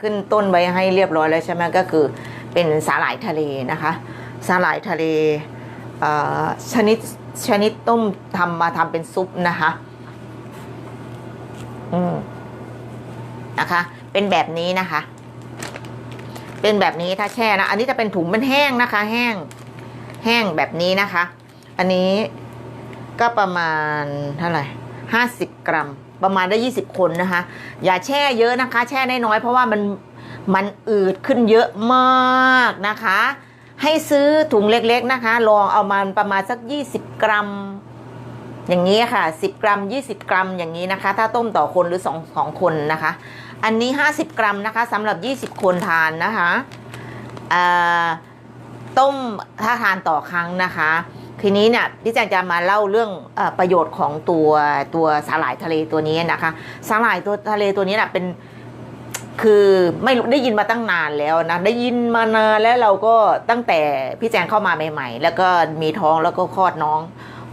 ขึ้นต้นไว้ให้เรียบร้อยแล้วใช่ไหมก็คือเป็นสาหร่ายทะเลนะคะ สาหร่ายทะเลเชนิดชนิดต้มทำมาทำเป็นซุปนะคะอืมนะคะ เป็นแบบนี้นะคะ เป็นแบบนี้ถ้าแช่นะ อันนี้จะเป็นถุงเป็นแห้งนะคะ แห้ง แห้งแบบนี้นะคะ อันนี้ก็ประมาณเท่าไหร่ห้าสิบกรัม ประมาณได้ยี่สิบคนนะคะ อย่าแช่เยอะนะคะ แช่น้อยๆเพราะว่ามันมันอืดขึ้นเยอะมากนะคะ ให้ซื้อถุงเล็กๆนะคะ ลองเอามาประมาณสักยี่สิบกรัม อย่างนี้ค่ะ 10 กรัม 20 กรัมอย่างนี้นะคะ ถ้าต้มต่อคนหรือ2 2คนนะคะ อันนี้ 50 กรัมนะคะสำหรับ 20 คนทานนะคะต้มถ้าทานต่อครั้งนะคะ ทีนี้เนี่ยพี่แจงจะมาเล่าเรื่องอประโยชน์ของตัวตัวสาหร่ายทะเลตัวนี้นะคะสาหร่ายตัวทะเลตัวนี้น่ะเป็นคือไม่ได้ยินมาตั้งนานแล้วนะได้ยินมานานแล้วเราก็ตั้งแต่พี่แจงเข้ามาใหม่ ๆ แล้วก็มีท้องแล้วก็คลอดน้อง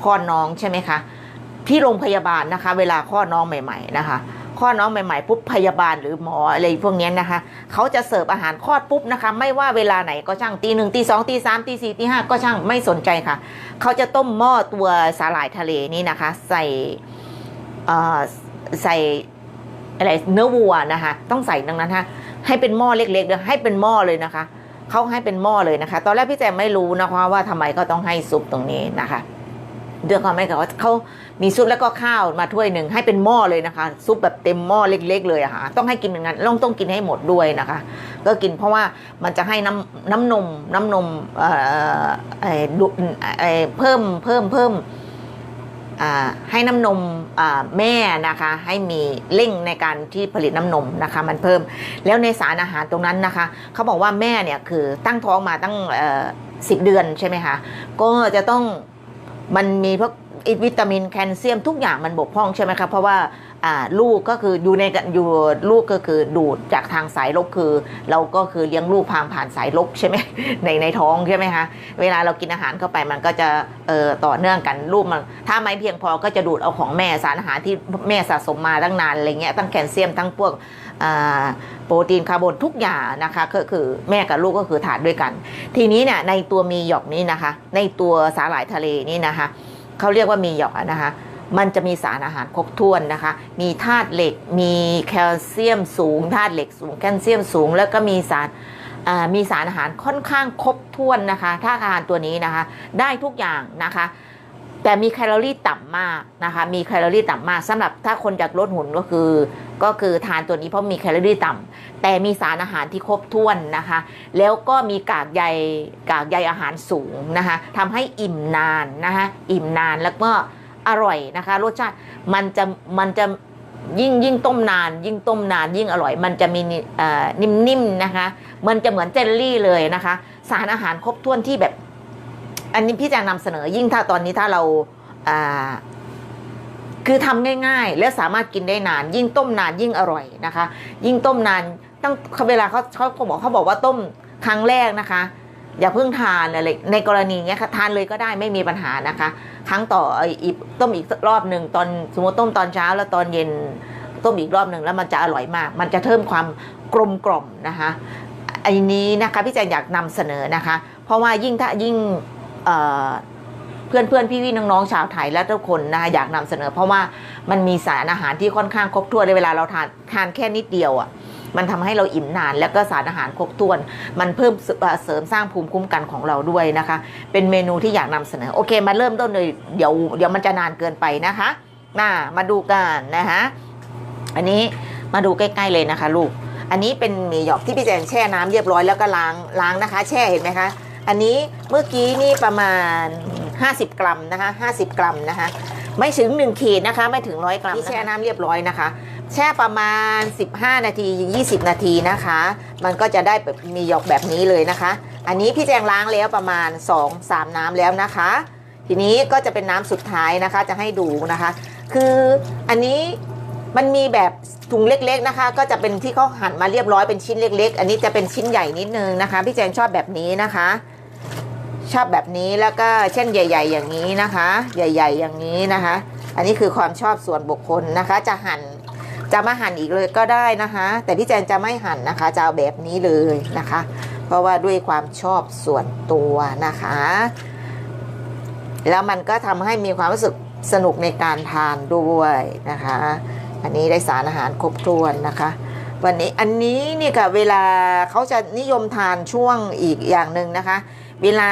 คลอดน้องใช่ไหมคะที่โรงพยาบาลนะคะ เวลาคลอดน้องใหม่ ๆ นะคะ คลอดน้องใหม่ๆปุ๊บพยาบาลหรือหมออะไรพวกนี้นะคะเขาจะเสิร์ฟอาหารคลอดปุ๊บนะคะไม่ว่าเวลาไหนก็ช่างตีหนึ่งตีสองตีสามตีสี่ตีห้าก็ช่างไม่สนใจค่ะ เขาจะต้มหม้อตัวสาหร่ายทะเลนี่นะคะ ใส่เอ่อใส่อะไรเนื้อวัวนะคะ ต้องใส่ดังนั้นฮะให้เป็นหม้อเล็กๆเลยให้เป็นหม้อเลยนะคะเขาให้เป็นหม้อเลยนะคะ ตอนแรกพี่แจมไม่รู้นะคะว่าทำไมเขาต้องให้ซุปตรงนี้นะคะเด้วยความไม่กับว่าเขา มีซุปแล้วก็ข้าวมาถ้วยหนึ่งให้เป็นหม้อเลยนะคะ ซุปแบบเต็มหม้อเล็ก ๆ เลยอะค่ะต้องให้กินอย่างนั้นต้องต้องกินให้หมดด้วยนะคะ ก็กินเพราะว่ามันจะให้น้ำน้ำนมน้ำนมเอ่อเอ่อเอ่อเพิ่มเพิ่มเพิ่มอ่าให้น้ำนมอ่าแม่นะคะ ให้มีเร่งในการที่ผลิตน้ำนมนะคะ มันเพิ่มแล้วในสารอาหารตรงนั้นนะคะเขาบอกว่าแม่เนี่ยคือตั้งท้องมาตั้งสิบเดือนใช่ไหมคะก็จะต้องมันมีพวก วิตามินแคลเซียมทุกอย่างมันบกพร่องใช่ไหมคะเพราะว่าลูกก็คืออยู่ในอยู่ลูกก็คือดูดจากทางสายลบคือ เราก็คือเลี้ยงลูกผ่านผ่านสายลบใช่ไหมในในท้องใช่ไหมคะเวลาเรากินอาหารเข้าไปมันก็จะเอ่อต่อเนื่องกันลูกมันถ้าไม่เพียงพอก็จะดูดเอาของแม่สารอาหารที่แม่สะสมมาตั้งนานอะไรเงี้ยตั้งแคลเซียมทั้งพวกโปรตีนคาร์โบนทุกอย่างนะคะก็คือแม่กับลูกก็คือทานด้วยกัน ทีนี้เนี่ยในตัวมีหยอกนี้นะคะ ในตัวสาหร่ายทะเลนี่นะคะ เขาเรียกว่ามีหยอกนะคะมันจะมีสารอาหารครบถ้วนนะคะ มีธาตุเหล็ก มีแคลเซียมสูง ธาตุเหล็กสูง แคลเซียมสูง แล้วก็มีสารมีสารอาหารค่อนข้างครบถ้วนนะคะ ถ้าอาหารตัวนี้นะคะ ได้ทุกอย่างนะคะ แต่มีแคลอรี่ต่ำมากนะคะมีแคลอรี่ต่ำมากสำหรับถ้าคนอยากลดหุ่นก็คือ ก็คือทานตัวนี้เพราะมีแคลอรี่ต่ำแต่มีสารอาหารที่ครบถ้วนนะคะ แล้วก็มีกากใยกากใยอาหารสูงนะคะทำให้อิ่มนานนะคะอิ่มนานแล้วก็อร่อยนะคะ รสชาติมันจะมันจะยิ่งยิ่งต้มนาน ยิ่งต้มนานยิ่งอร่อย มันจะมีอ่อนิ่มๆนะคะ มันจะเหมือนเจลลี่เลยนะคะ สารอาหารครบถ้วนที่แบบ อันนี้พี่จะนำเสนอยิ่งถ้าตอนนี้ถ้าเราอ่าคือทำง่ายๆ และสามารถกินได้นาน ยิ่งต้มนานยิ่งอร่อยนะคะ ยิ่งต้มนานตั้งเวลาเขาเขาบอกเขาบอกว่าต้มครั้งแรกนะคะ อย่าเพิ่งทานอะไรในกรณีเนี้ยค่ะทานเลยก็ได้ไม่มีปัญหานะคะ ครั้งต่ออีกต้มอีกรอบหนึ่งตอนสมมติต้มตอนเช้าแล้วตอนเย็นต้มอีกรอบหนึ่งแล้วมันจะอร่อยมาก มันจะเพิ่มความกลมกล่อมนะคะอันนี้นะคะพี่แจงอยากนำเสนอนะคะ เพราะว่ายิ่งถ้ายิ่ง เพื่อนเพื่อนพี่พี่น้องๆชาวไทยและทุกคนนะคะอยากนำเสนอ เพราะว่ามันมีสารอาหารที่ค่อนข้างครบถ้วนในเวลาเราทานทานแค่นิดเดียวอะมันทำให้เราอิ่มนาน แล้วก็สารอาหารครบถ้วน มันเพิ่มเสริมสร้างภูมิคุ้มกันของเราด้วยนะคะ เป็นเมนูที่อยากนำเสนอ โอเค มาเริ่มต้นเลยเดี๋ยวเดี๋ยวมันจะนานเกินไปนะคะมามาดูกันนะคะอันนี้มาดูใกล้ ๆเลยนะคะ ลูก อันนี้เป็นหมี่หยอกที่พี่แจงแช่น้ำเรียบร้อยแล้วก็ล้างล้างนะคะ แช่เห็นไหมคะ อันนี้เมื่อกี้นี่ประมาณ 50 กรัมนะคะ50 กรัมนะคะ ไม่ถึง 1 ขีดนะคะ ไม่ถึงร้อยกรัมที่แช่น้ำเรียบร้อยนะคะ แช่ประมาณ 15 นาที20 นาทีนะคะ มันก็จะได้แบบมีหยอกแบบนี้เลยนะคะ อันนี้พี่แจงล้างแล้วประมาณ 2-3 น้ำแล้วนะคะ ทีนี้ก็จะเป็นน้ำสุดท้ายนะคะจะให้ดูนะคะ คืออันนี้มันมีแบบถุงเล็กๆนะคะ ก็จะเป็นที่เขาหั่นมาเรียบร้อยเป็นชิ้นเล็ก ๆ อันนี้จะเป็นชิ้นใหญ่นิดนึงนะคะ พี่แจงชอบแบบนี้นะคะ ชอบแบบนี้แล้วก็เช่นใหญ่ ๆ อย่างนี้นะคะ ใหญ่ ๆ อย่างนี้นะคะ อันนี้คือความชอบส่วนบุคคลนะคะ จะหั่นจะมาหั่นอีกเลยก็ได้นะคะ แต่พี่แจงจะไม่หั่นนะคะจะเอาแบบนี้เลยนะคะ เพราะว่าด้วยความชอบส่วนตัวนะคะ แล้วมันก็ทำให้มีความรู้สึกสนุกในการทานด้วยนะคะ อันนี้ได้สารอาหารครบถ้วนนะคะวันนี้อันนี้นี่ค่ะเวลาเขาจะนิยมทานช่วงอีกอย่างหนึ่งนะคะ เวลา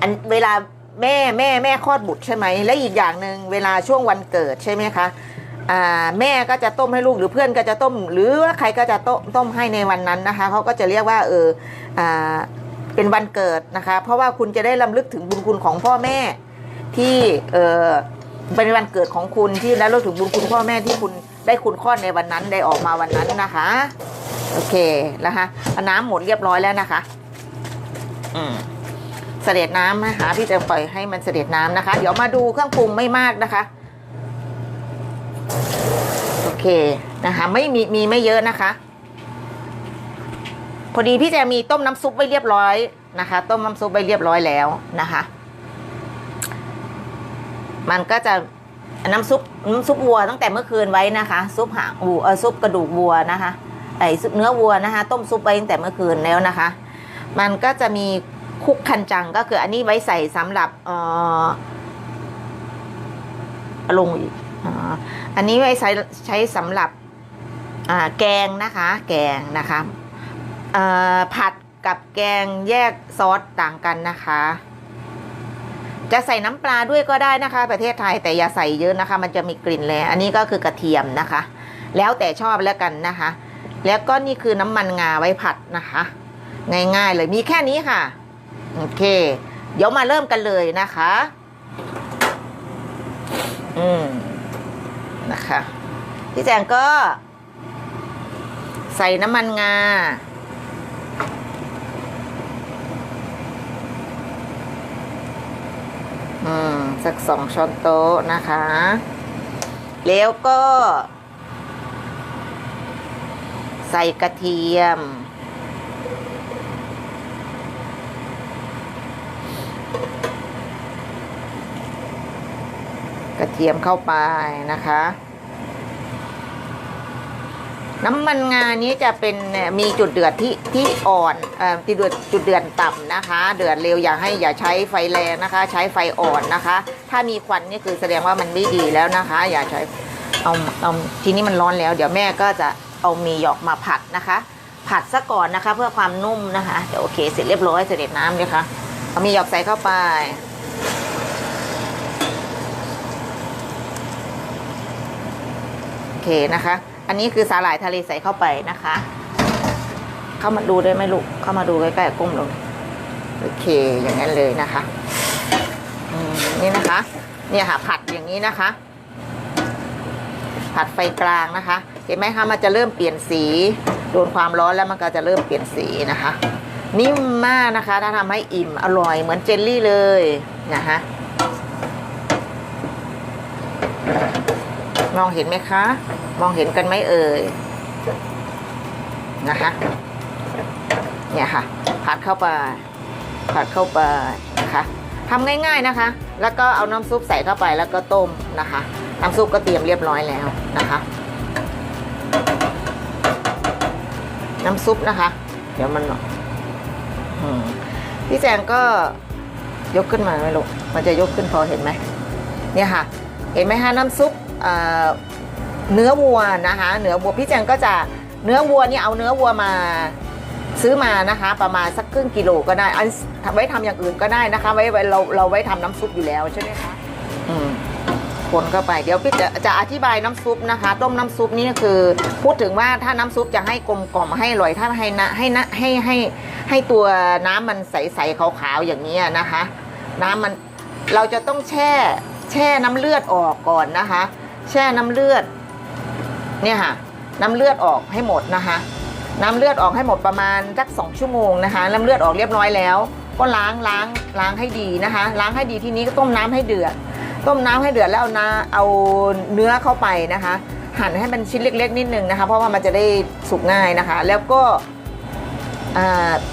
อันเวลาแม่แม่แม่คลอดบุตรใช่ไหม และอีกอย่างหนึ่งเวลาช่วงวันเกิดใช่ไหมคะแม่ก็จะต้มให้ลูกหรือเพื่อนก็จะต้ม หรือว่าใครก็จะต้มต้มให้ในวันนั้นนะคะเขาก็จะเรียกว่าเอออเป็นวันเกิดนะคะ เพราะว่าคุณจะได้ลำลึกถึงบุญคุณของพ่อแม่ที่เออเป็นวันเกิดของคุณที่แล้วเราถึงบุญคุณพ่อแม่ที่คุณได้คุณคลอดในวันนั้นได้ออกมาวันนั้นนะคะ โอเคนะคะน้ำหมดเรียบร้อยแล้วนะคะ อืมเสด็จน้ำนะคะที่จะปล่อยให้มันเสด็จน้ำนะคะ เดี๋ยวมาดูเครื่องปรุงไม่มากนะคะ โอเคนะคะ ไม่มีมีไม่เยอะนะคะ พอดีพี่แจมีต้มน้ำซุปไว้เรียบร้อยนะคะ ต้มน้ำซุปไว้เรียบร้อยแล้วนะคะ มันก็จะน้ำซุปน้ำซุปวัวตั้งแต่เมื่อคืนไว้นะคะ ซุปหางวัวซุปกระดูกวัวนะคะไอซุปเนื้อวัวนะคะ ต้มซุปไว้ตั้งแต่เมื่อคืนแล้วนะคะ มันก็จะมีคุกคันจังก็คืออันนี้ไว้ใส่สำหรับเออลงอีกอันนี้ไว้ใช้ใช้สำหรับแกงนะคะ แกงนะคะผัดกับแกงแยกซอสต่างกันนะคะ จะใส่น้ำปลาด้วยก็ได้นะคะ ประเทศไทยแต่อย่าใส่เยอะนะคะ มันจะมีกลิ่นแรงอันนี้ก็คือกระเทียมนะคะ แล้วแต่ชอบแล้วกันนะคะ แล้วก็นี่คือน้ำมันงาไว้ผัดนะคะ ง่ายๆเลยมีแค่นี้ค่ะ โอเค เดี๋ยวมาเริ่มกันเลยนะคะ อืมนะคะพี่แจงก็ ใส่น้ำมันงาอืมสักสองช้อนโต๊ะนะคะ แล้วก็ ใส่กระเทียม กระ เทียมเข้าไปนะคะ น้ำมันงานี้จะเป็นมีจุดเดือดที่ที่อ่อนเอ่อที่เดือดจุดเดือดต่ำนะคะ เดือดเร็วอย่าให้อย่าใช้ไฟแรงนะคะ ใช้ไฟอ่อนนะคะ ถ้ามีควันนี่คือแสดงว่ามันไม่ดีแล้วนะคะ อย่าใช้เอาเอาทีนี้มันร้อนแล้ว เดี๋ยวแม่ก็จะเอามีหยอกมาผัดนะคะ ผัดซะก่อนนะคะ เพื่อความนุ่มนะคะเดี๋ยวโอเคเสร็จเรียบร้อยเสด็จน้ำเลยค่ะเอามีหยอกใส่เข้าไป โอ เคนะคะ อันนี้คือสาหร่ายทะเลใส่เข้าไปนะคะ เข้ามาดูได้ไหมลูก เข้ามาดูใกล้ๆก้มลง โอเค อย่างนั้นเลยนะคะนี่นะคะ เนี่ยค่ะ ผัดอย่างนี้นะคะ ผัดไฟกลางนะคะ เห็นไหมคะ มันจะเริ่มเปลี่ยนสี โดนความร้อนแล้วมันก็จะเริ่มเปลี่ยนสีนะคะ นิ่มมากนะคะ ถ้าทำให้อิ่มอร่อยเหมือนเจลลี่เลยนะคะ มองเห็นไหมคะ มองเห็นกันไหมเอ่ยนะคะ เนี่ยค่ะผัดเข้าไปผัดเข้าไปนะคะทำง่ายๆนะคะ แล้วก็เอาน้ำซุปใส่เข้าไปแล้วก็ต้มนะคะ น้ำซุปก็เตรียมเรียบร้อยแล้วนะคะ น้ำซุปนะคะ เดี๋ยวมันอืมพี่แจงก็ยกขึ้นมาไหมลูก มันจะยกขึ้นพอเห็นไหม เนี่ยค่ะ เห็นไหมคะน้ำซุป เนื้อวัวนะคะเนื้อวัวพี่แจงก็จะเนื้อวัวเนี่ยเอาเนื้อวัวมาซื้อมานะคะ ประมาณสักครึ่งกิโลก็ได้อันไว้ทำอย่างอื่นก็ได้นะคะ ไว้ไวเราเราไว้ทำน้ำซุปอยู่แล้วใช่ไหมคะอืมคนเข้าไปเดี๋ยวพี่จะจะอธิบายน้ำซุปนะคะ ต้มน้ำซุปนี่คือ พูดถึงว่าถ้าน้ำซุปจะให้กลมกล่อมให้อร่อยถ้าให้นะให้นะให้ให้ให้ตัวน้ำมันใสๆขาวๆอย่างนี้นะคะ น้ำมันเราจะต้องแช่แช่น้ำเลือดออกก่อนนะคะ แช่น้ำเลือด เนี่ยค่ะ น้ำเลือดออกให้หมดนะคะ น้ำเลือดออกให้หมดประมาณสักสองชั่วโมงนะคะ น้ำเลือดออกเรียบร้อยแล้ว ก็ล้างล้างล้างให้ดีนะคะ ล้างให้ดีทีนี้ก็ต้มน้ำให้เดือด ต้มน้ำให้เดือดแล้วเอาน้ำเอาเนื้อเข้าไปนะคะ หั่นให้มันชิ้นเล็ก ๆ นิดนึงนะคะ เพราะว่ามันจะได้สุกง่ายนะคะ แล้วก็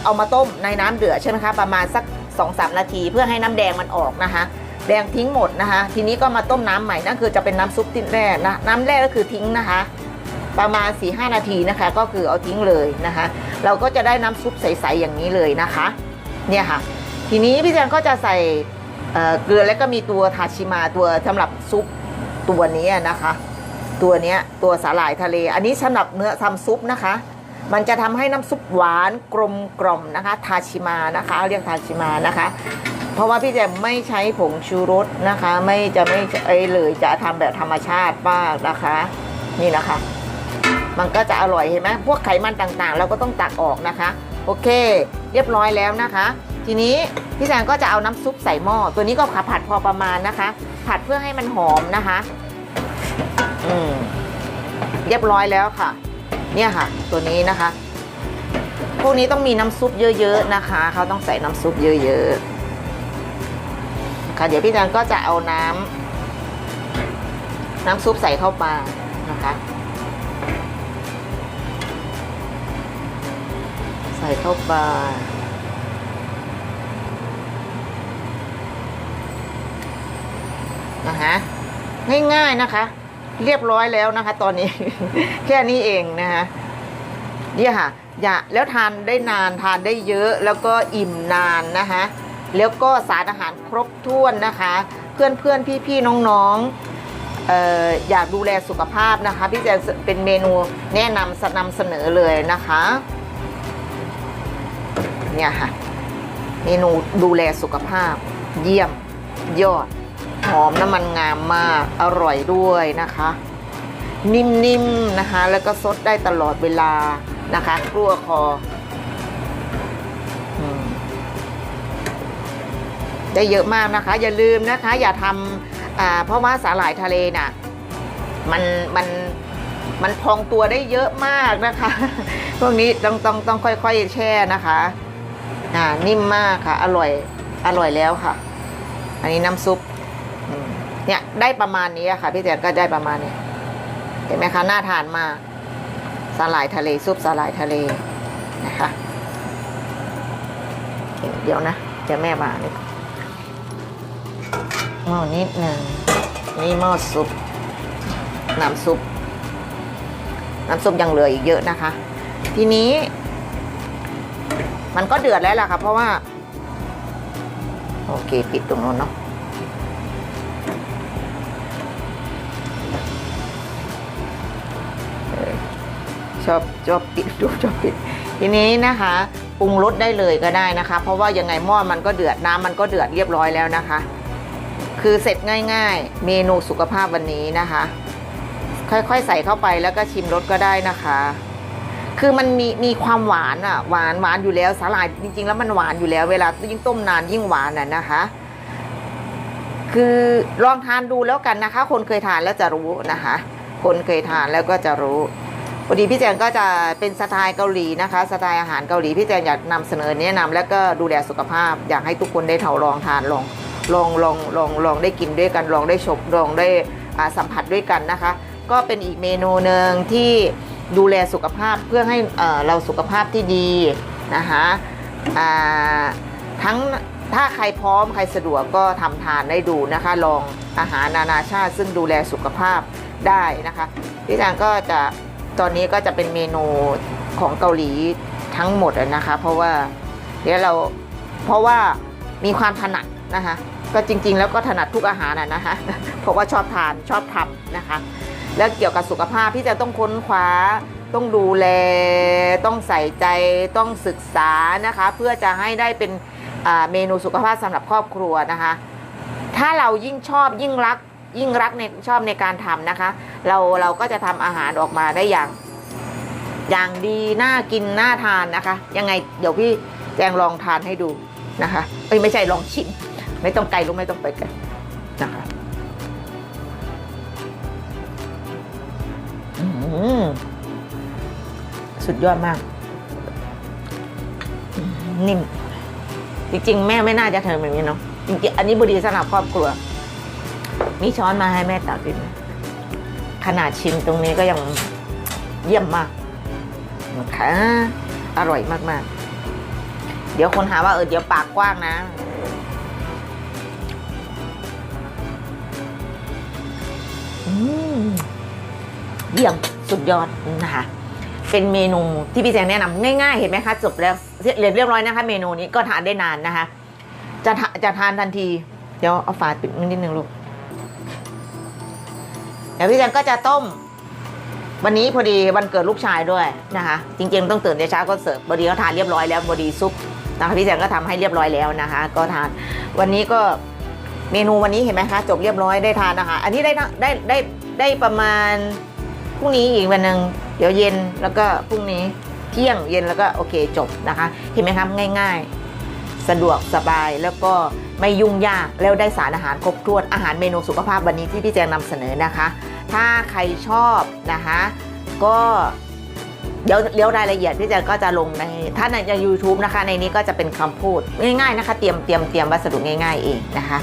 เอามาต้มในน้ำเดือดใช่ไหมคะประมาณสัก2อสนาที เพื่อให้น้ำแดงมันออกนะคะ แดงทิ้งหมดนะคะ ทีนี้ก็มาต้มน้ำใหม่นั่นคือจะเป็นน้ำซุปที่แรกนะน้ำแรกก็คือทิ้งนะคะ ประมาณ4ีหนาทีนะคะ ก็คือเอาทิ้งเลยนะคะ เราก็จะได้น้ำซุปใสๆอย่างนี้เลยนะคะ เนี่ยค่ะ ทีนี้พี่แจงก็จะใส่เเกลือแล้วก็มีตัวทาชิมาตัวสำหรับซุปตัวนี้นะคะ ตัวนี้ตัวสาหร่ายทะเล อันนี้สำหรับเนื้อทำซุปนะคะ มันจะทำให้น้ำซุปหวานกลมกล่อมนะคะ ทาชิมานะคะเรียกทาชิมานะคะ เพราะว่าพี่แจมไม่ใช้ผงชูรสนะคะ ไม่จะไม่ไอเลยจะทำแบบธรรมชาติมากนะคะ นี่นะคะ มันก็จะอร่อยเห็นไหมพวกไขมันต่างๆ เราก็ต้องตักออกนะคะ โอเค เรียบร้อยแล้วนะคะ ทีนี้พี่แจงก็จะเอาน้ำซุปใส่หม้อตัวนี้ก็ผัดพอประมาณนะคะ ผัดเพื่อให้มันหอมนะคะอืมเรียบร้อยแล้วค่ะ เนี่ยค่ะ ตัวนี้นะคะ พวกนี้ต้องมีน้ำซุปเยอะๆนะคะ เขาต้องใส่น้ำซุปเยอะๆ ค่ะเดี๋ยวพี่แจงก็จะเอาน้ำน้ำซุปใส่เข้าไปนะคะ ใส่เข้าไปนะคะง่ายๆนะคะ เรียบร้อยแล้วนะคะ ตอนนี้ แค่นี้เองนะคะเนี่ยค่ะ อย่าแล้วทานได้นานทานได้เยอะแล้วก็อิ่มนานนะคะ แล้วก็สารอาหารครบถ้วนนะคะ เพื่อนเพื่อนพี่พี่น้องๆเอ่ออยากดูแลสุขภาพนะคะ พี่แจงเป็นเมนูแนะนำนำเสนอเลยนะคะเนี่ยค่ะเมนูดูแลสุขภาพ เยี่ยมยอดหอมน้ำมันงามมากอร่อยด้วยนะคะ นิ่มๆนะคะ แล้วก็ซดได้ตลอดเวลานะคะกลัวคอ ได้เยอะมากนะคะ อย่าลืมนะคะ อย่าทำเพราะว่าสาหร่ายทะเลน่ะมันมันมันพองตัวได้เยอะมากนะคะ พวกนี้ต้องต้องต้องค่อยๆแช่นะคะอ่านิ่มมากค่ะ อร่อยอร่อยแล้วค่ะ อันนี้น้ำซุปเนี่ยได้ประมาณนี้ค่ะ พี่แจนก็ได้ประมาณนี้เห็นไหมคะน่าทานมากสาหร่ายทะเลซุปสาหร่ายทะเลนะคะ เดี๋ยวนะเดี๋ยวแม่มาเลย หม้อนิดหนึ่งนี่หม้อซุป น้ำซุป น้ำซุปยังเหลืออีกเยอะนะคะ ทีนี้ มันก็เดือดแล้วล่ะค่ะ เพราะว่า โอเค ปิดตรงนู้นเนาะชอบชอบปิดดูชอบปิด ทีนี้นะคะปรุงรสได้เลยก็ได้นะคะ เพราะว่ายังไงหม้อมันก็เดือดน้ำมันก็เดือดเรียบร้อยแล้วนะคะ คือเสร็จง่าย ๆ เมนูสุขภาพวันนี้นะคะ ค่อยๆใส่เข้าไปแล้วก็ชิมรสก็ได้นะคะ คือมันมีมีความหวานอะหวานหวานอยู่แล้วสาหร่ายจริง ๆ แล้วมันหวานอยู่แล้วเวลายิ่งต้มนานยิ่งหวานอะนะคะ คือลองทานดูแล้วกันนะคะ คนเคยทานแล้วจะรู้นะคะ คนเคยทานแล้วก็จะรู้พอดีพี่แจนก็จะเป็นสไตล์เกาหลีนะคะสไตล์อาหารเกาหลีพี่แจนอยากนำเสนอแนะนำแล้วก็ดูแลสุขภาพ อยากให้ทุกคนได้เทาลองทานลอง ลองลองลองลองได้กินด้วยกันลองได้ชมลองได้สัมผัสด้วยกันนะคะ ก็เป็นอีกเมนูหนึ่งที่ดูแลสุขภาพเพื่อให้เอ่อเราสุขภาพที่ดีนะคะทั้งถ้าใครพร้อมใครสะดวกก็ทำทานได้ดูนะคะ ลองอาหารนานาชาติ ซึ่งดูแลสุขภาพได้นะคะพี่จางก็จะตอนนี้ก็จะเป็นเมนูของเกาหลีทั้งหมดนะคะ เพราะว่าเดี๋ยวเราเพราะว่ามีความถนัด นะคะ ก็จริงๆ แล้วก็ถนัดทุกอาหารอะนะคะเพราะว่าชอบทานชอบทำนะคะ แล้วเกี่ยวกับสุขภาพพี่จะต้องค้นคว้าต้องดูแล ต้องใส่ใจต้องศึกษานะคะ เพื่อจะให้ได้เป็นเมนูสุขภาพสำหรับครอบครัวนะคะ ถ้าเรายิ่งชอบยิ่งรักยิ่งรักในชอบในการทำนะคะ เราเราก็จะทำอาหารออกมาได้อย่าง อย่างดีน่ากินน่าทานนะคะ ยังไงเดี๋ยวพี่แจงลองทานให้ดูนะคะเอ้ยไม่ใช่ลองชิม ไม่ต้องไกลลูกไม่ต้องไปไกันนะคะอืมสุดยอดมากอืมนิ่ม จริง ๆ แม่ไม่น่าจะทำแบบนี้เนาะจริงๆอันนี้บดีสำหรับครอบครัว มีช้อนมาให้แม่ตักกินขนาดชิมตรงนี้ก็ยังเยี่ยมมากนะคะอร่อยมากๆ เดี๋ยวคนหาว่าเออเดี๋ยวปากกว้างนะ เยี่ยมสุดยอดนะคะเป็นเมนูที่พี่แจงแนะนำง่ายๆ เห็นไหมคะจบแล้วเรียบเรียบร้อยนะคะ เมนูนี้ก็ทานได้นานนะคะ จะจะทานทันที เดี๋ยวเอาฝาปิดนิดนึงลูกเดี๋ยวพี่แจงก็จะต้ม วันนี้พอดีวันเกิดลูกชายด้วยนะคะ จริง ๆ ต้องตื่นแต่เช้าก็เสิร์ฟพอดีเขาทานเรียบร้อยแล้วพอดีซุปนะคะพี่แจงก็ทำให้เรียบร้อยแล้วนะคะ ก็ทานวันนี้ก็ เมนูวันนี้เห็นไหมคะจบเรียบร้อยได้ทานนะคะ อันนี้ได้ได้ได้ได้ประมาณพรุ่งนี้อีกวันหนึ่งเดี๋ยวเย็นแล้วก็พรุ่งนี้เที่ยงเย็นแล้วก็โอเคจบนะคะ เห็นไหมคะง่าย ๆ สะดวกสบายแล้วก็ไม่ยุ่งยากแล้วได้สารอาหารครบถ้วนอาหารเมนูสุขภาพวันนี้ที่พี่แจงนำเสนอนะคะ ถ้าใครชอบนะคะ ก็เดี๋ยวเดี๋ยวรายละเอียดพี่แจงก็จะลงในถ้าใน YouTube นะคะ ในนี้ก็จะเป็นคำพูดง่ายๆนะคะ เตรียมเตรียมเตรียมวัสดุง่าย ๆ เองนะคะ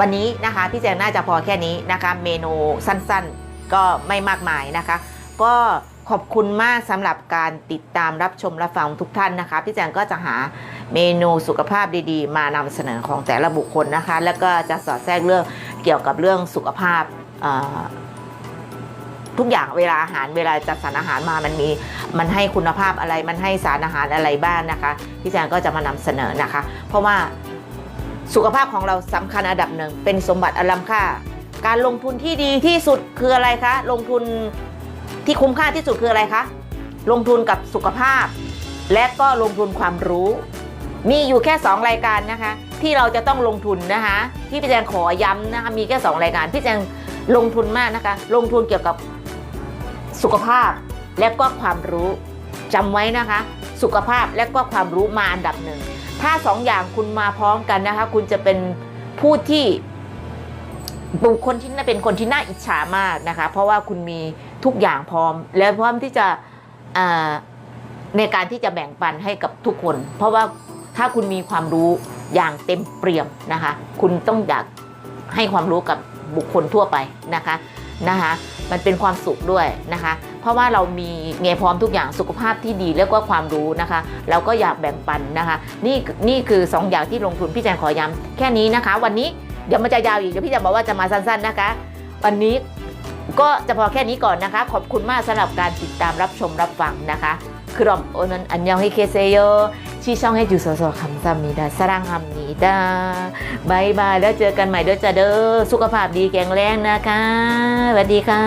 วันนี้นะคะพี่แจงน่าจะพอแค่นี้นะคะ เมนูสั้นๆก็ไม่มากมายนะคะ ก็ขอบคุณมากสำหรับการติดตามรับชมรับฟังทุกท่านนะคะ พี่แจงก็จะหาเมนูสุขภาพดีๆ มานำเสนอของแต่ละบุคคลนะคะ แล้วก็จะสอดแทรกเรื่องเกี่ยวกับเรื่องสุขภาพทุกอย่างเวลาอาหารเวลาจัดสรรอาหารมามันมีมันให้คุณภาพอะไรมันให้สารอาหารอะไรบ้างนะคะ พี่แจงก็จะมานำเสนอนะคะ เพราะว่า สุขภาพของเราสำคัญอันดับหนึ่ง เป็นสมบัติอันล้ำค่า การลงทุนที่ดีที่สุดคืออะไรคะ ลงทุนที่คุ้มค่าที่สุดคืออะไรคะ ลงทุนกับสุขภาพ และก็ลงทุนความรู้ มีอยู่แค่ 2 รายการนะคะ ที่เราจะต้องลงทุนนะคะที่พี่แจงขอย้ำนะคะมีแค่ 2 รายการพี่แจงลงทุนมากนะคะ ลงทุนเกี่ยวกับสุขภาพและก็ความรู้จำไว้นะคะ สุขภาพและก็ความรู้มาอันดับหนึ่ง ถ้าสองอย่างคุณมาพร้อมกันนะคะ คุณจะเป็นผู้ที่บุคคลที่น่าเป็นคนที่น่าอิจฉามากนะคะ เพราะว่าคุณมีทุกอย่างพร้อม และพร้อมที่จะในการที่จะแบ่งปันให้กับทุกคน เพราะว่าถ้าคุณมีความรู้อย่างเต็มเปี่ยมนะคะ คุณต้องอยากให้ความรู้กับบุคคลทั่วไปนะคะนะคะ มันเป็นความสุขด้วยนะคะ เพราะว่าเรามีเงยพร้อมทุกอย่างสุขภาพที่ดีแล้วก็ความรู้นะคะ เราก็อยากแบ่งปันนะคะ นี่นี่คือ 2 อย่างที่ลงทุนพี่แจงขอย้ำแค่นี้นะคะ วันนี้เดี๋ยวมันจะยาวอีกเดี๋ยวพี่แจงบอกว่าจะมาสั้นๆนะคะ วันนี้ก็จะพอแค่นี้ก่อนนะคะ ขอบคุณมากสำหรับการติดตามรับชมรับฟังนะคะครอมโอนันอันยองให้เคเซโยชีช่องให้จูโซโซคำซามีดาสรังฮัมนีดาบายบายแล้วเจอกันใหม่เด้อจ้าเด้อสุขภาพดีแข็งแรงนะคะสวัสดีค่ะ